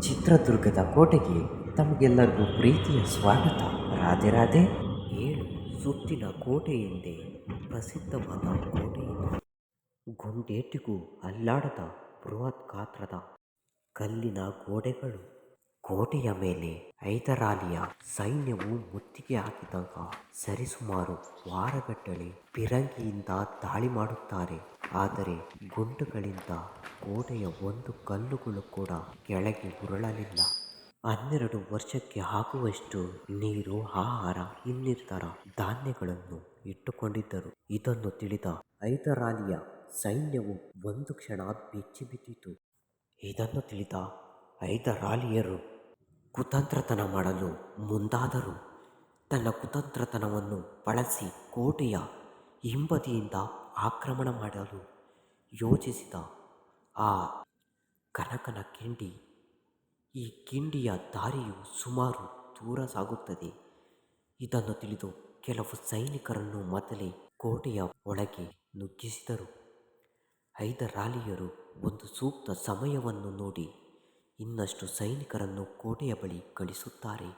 ಚಿತ್ರದುರ್ಗದ ಕೋಟೆಗೆ ತಮಗೆಲ್ಲರಿಗೂ ಪ್ರೀತಿಯ ಸ್ವಾಗತ. ರಾಧೆ ರಾಧೆ, ಏಳು ಸುತ್ತಿನ ಕೋಟೆ ಪ್ರಸಿದ್ಧವಾದ ಕೋಟೆ ಗುಂಡೇಟಿಗೂ ಅಲ್ಲಾಡದ ಬೃಹತ್ ಗಾತ್ರದ ಕಲ್ಲಿನ ಗೋಡೆಗಳು ಕೋಟೆಯ ಮೇಲೆ ಐದರಾಲಿಯ ಸೈನ್ಯವು ಮುತ್ತಿಗೆ ಹಾಕಿದಾಗ ಸರಿಸುಮಾರು ವಾರಗಟ್ಟಲೆ ಪಿರಂಗಿಯಿಂದ ದಾಳಿ ಮಾಡುತ್ತಾರೆ. ಆದರೆ ಗುಂಡುಗಳಿಂದ ಗೋಡೆಯ ಒಂದು ಕಲ್ಲುಗಳು ಕೂಡ ಕೆಳಗೆ ಉರುಳಲಿಲ್ಲ. ಹನ್ನೆರಡು ವರ್ಷಕ್ಕೆ ಆಗುವಷ್ಟು ನೀರು, ಆಹಾರ, ಇನ್ನಿತರ ಧಾನ್ಯಗಳನ್ನು ಇಟ್ಟುಕೊಂಡಿದ್ದರು. ಇದನ್ನು ತಿಳಿದ ಐದರಾಲಿಯ ಸೈನ್ಯವು ಒಂದು ಕ್ಷಣ ಬೆಚ್ಚಿಬಿದ್ದಿತು ಇದನ್ನು ತಿಳಿದ ಐದರಾಲಿಯರು, ಕುತಂತ್ರತನ ಮಾಡಲು ಮುಂದಾದರು. ತನ್ನ ಕುತಂತ್ರತನವನ್ನು ಬಳಸಿ ಕೋಟೆಯ ಹಿಂಬದಿಯಿಂದ ಆಕ್ರಮಣ ಮಾಡಲು ಯೋಚಿಸಿದ ಆ ಕನಕನ ಕಿಂಡಿ, ಈ ಕಿಂಡಿಯ ದಾರಿಯು ಸುಮಾರು ದೂರ ಸಾಗುತ್ತದೆ. ಇದನ್ನು ತಿಳಿದು ಕೆಲವು ಸೈನಿಕರನ್ನು ಮೊದಲೇ ಕೋಟೆಯ ಒಳಗೆ ನುಗ್ಗಿಸಿದರು. ಹೈದರಾಲಿಯರು ಒಂದು ಸೂಕ್ತ ಸಮಯವನ್ನು ನೋಡಿ ಇನ್ನಷ್ಟು ಸೈನಿಕರನ್ನು ಕೋಟೆಯ ಬಳಿ ಕಳಿಸುತ್ತಾರೆ.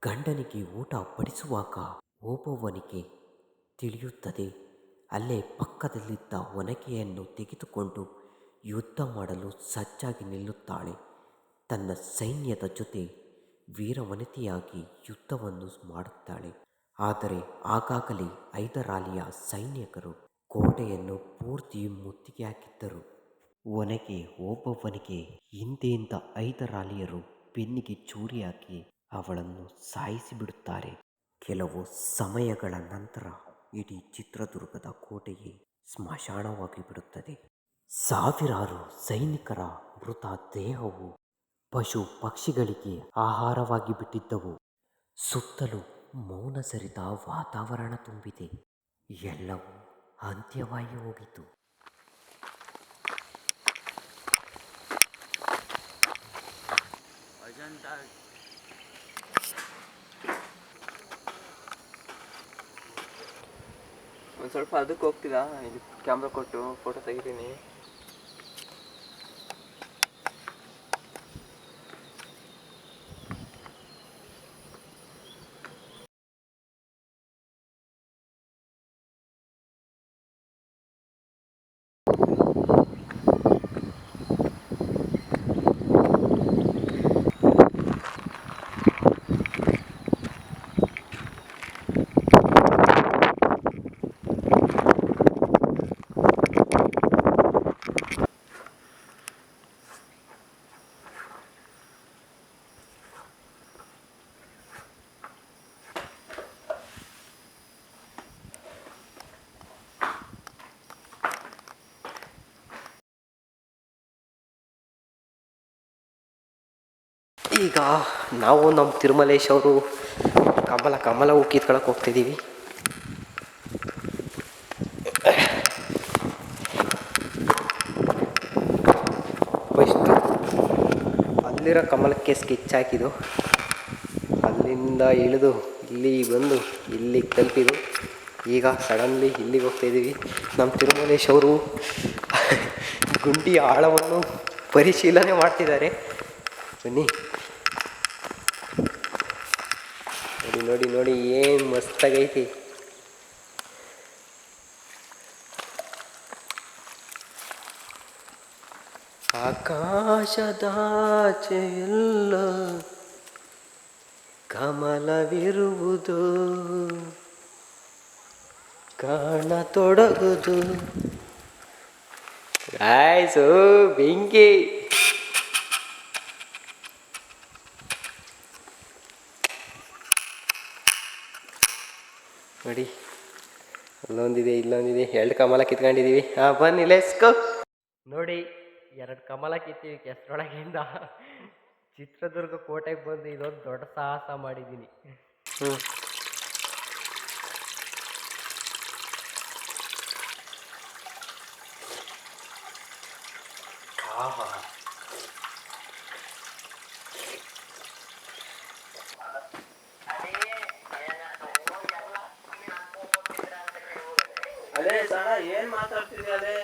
ಗಂಡನಿಗೆ ಊಟ ಪಡಿಸುವಾಗ ಓಬವ್ವನಿಗೆ ತಿಳಿಯುತ್ತದೆ. ಅಲ್ಲೇ ಪಕ್ಕದಲ್ಲಿದ್ದ ಒನಕೆಯನ್ನು ತೆಗೆದುಕೊಂಡು ಯುದ್ಧ ಮಾಡಲು ಸಜ್ಜಾಗಿ ನಿಲ್ಲುತ್ತಾಳೆ. ತನ್ನ ಸೈನ್ಯದ ಜೊತೆ ವೀರವನಿತೆಯಾಗಿ ಯುದ್ಧವನ್ನು ಮಾಡುತ್ತಾಳೆ. ಆದರೆ ಆಗಾಗಲೇ ಐದರಾಲಿಯ ಸೈನಿಕರು ಕೋಟೆಯನ್ನು ಪೂರ್ತಿ ಮುತ್ತಿಗೆ ಹಾಕಿದ್ದರು ಒನಗೆ ಒಬ್ಬೊಬ್ಬನಿಗೆ ಹಿಂದೆಯಿಂದ ಐದರಾಲಿಯರು ಬೆನ್ನಿಗೆ ಚೂರಿಯಾಕಿ ಅವಳನ್ನು ಸಾಯಿಸಿಬಿಡುತ್ತಾರೆ. ಕೆಲವು ಸಮಯಗಳ ನಂತರ ಇಡೀ ಚಿತ್ರದುರ್ಗದ ಕೋಟೆಯೇ ಸ್ಮಶಾನವಾಗಿ ಬಿಡುತ್ತದೆ ಸಾವಿರಾರು ಸೈನಿಕರ ಮೃತ ದೇಹವು ಪಶು ಪಕ್ಷಿಗಳಿಗೆ ಆಹಾರವಾಗಿ ಬಿಟ್ಟಿದ್ದವು ಸುತ್ತಲೂ ಮೌನ ಸರಿದ ವಾತಾವರಣ ತುಂಬಿದೆ. ಎಲ್ಲವೂ ಅಂತ್ಯವಾಗಿ ಹೋಗಿತು ಒಂದು ಸ್ವಲ್ಪ ಅದಕ್ಕೆ ಹೋಗ್ತೀರಾ? ಇದು ಕ್ಯಾಮ್ರಾ ಕೊಟ್ಟು ಫೋಟೋ ತೆಗಿತೀನಿ. ಈಗ ನಾವು ನಮ್ಮ ತಿರುಮಲೇಶ್ ಅವರು ಕಮಲ ಕಮಲ ಹೂ ಕಿತ್ಕೊಳಕ್ಕೆ ಹೋಗ್ತಿದ್ದೀವಿ ಫಸ್ಟು ಅಲ್ಲಿರೋ ಕಮಲಕ್ಕೆ ಸ್ಕೆಚ್ ಹಾಕಿದ್ದು. ಅಲ್ಲಿಂದ ಇಳಿದು, ಇಲ್ಲಿ ಬಂದು ಇಲ್ಲಿಗೆ ತಲುಪಿದ್ದು ಈಗ ಸಡನ್ಲಿ ಇಲ್ಲಿಗೆ ಹೋಗ್ತಾಯಿದ್ದೀವಿ ನಮ್ಮ ತಿರುಮಲೇಶ್ ಅವರು ಗುಂಡಿ ಆಳವನ್ನು ಪರಿಶೀಲನೆ ಮಾಡ್ತಿದ್ದಾರೆ. ಬನ್ನಿ. ನೋಡಿ ನೋಡಿ ನೋಡಿ ಏನು ಮಸ್ತಾಗೈತಿ. ಆಕಾಶದಾಚೆ ಎಲ್ಲ ಕಮಲವಿರುವುದು. ಕಾಣತೊಡಗುದು ಆಯ್ಸು ಬೆಂಕಿ. ನೋಡಿ ಅಲ್ಲೊಂದಿದೆ ಇಲ್ಲೊಂದಿದೆ ಎರಡು ಕಮಲ ಕಿತ್ಕೊಂಡಿದ್ದೀವಿ ಹಾಂ ಬನ್ನಿ ಲೆಸ್ಕೋ ನೋಡಿ ಎರಡು ಕಮಲ ಕಿತ್ತೀವಿ ಕೆಸರೊಳಗಿಂದ. ಚಿತ್ರದುರ್ಗ ಕೋಟೆಗೆ ಬಂದು ಇದೊಂದು ದೊಡ್ಡ ಸಾಹಸ ಮಾಡಿದ್ದೀನಿ. ಹ್ಞೂ ಅದೇ ಸಣ್ಣ ಏನ್ ಮಾತಾಡ್ತಿದ್ಯಾ ಅದೇ?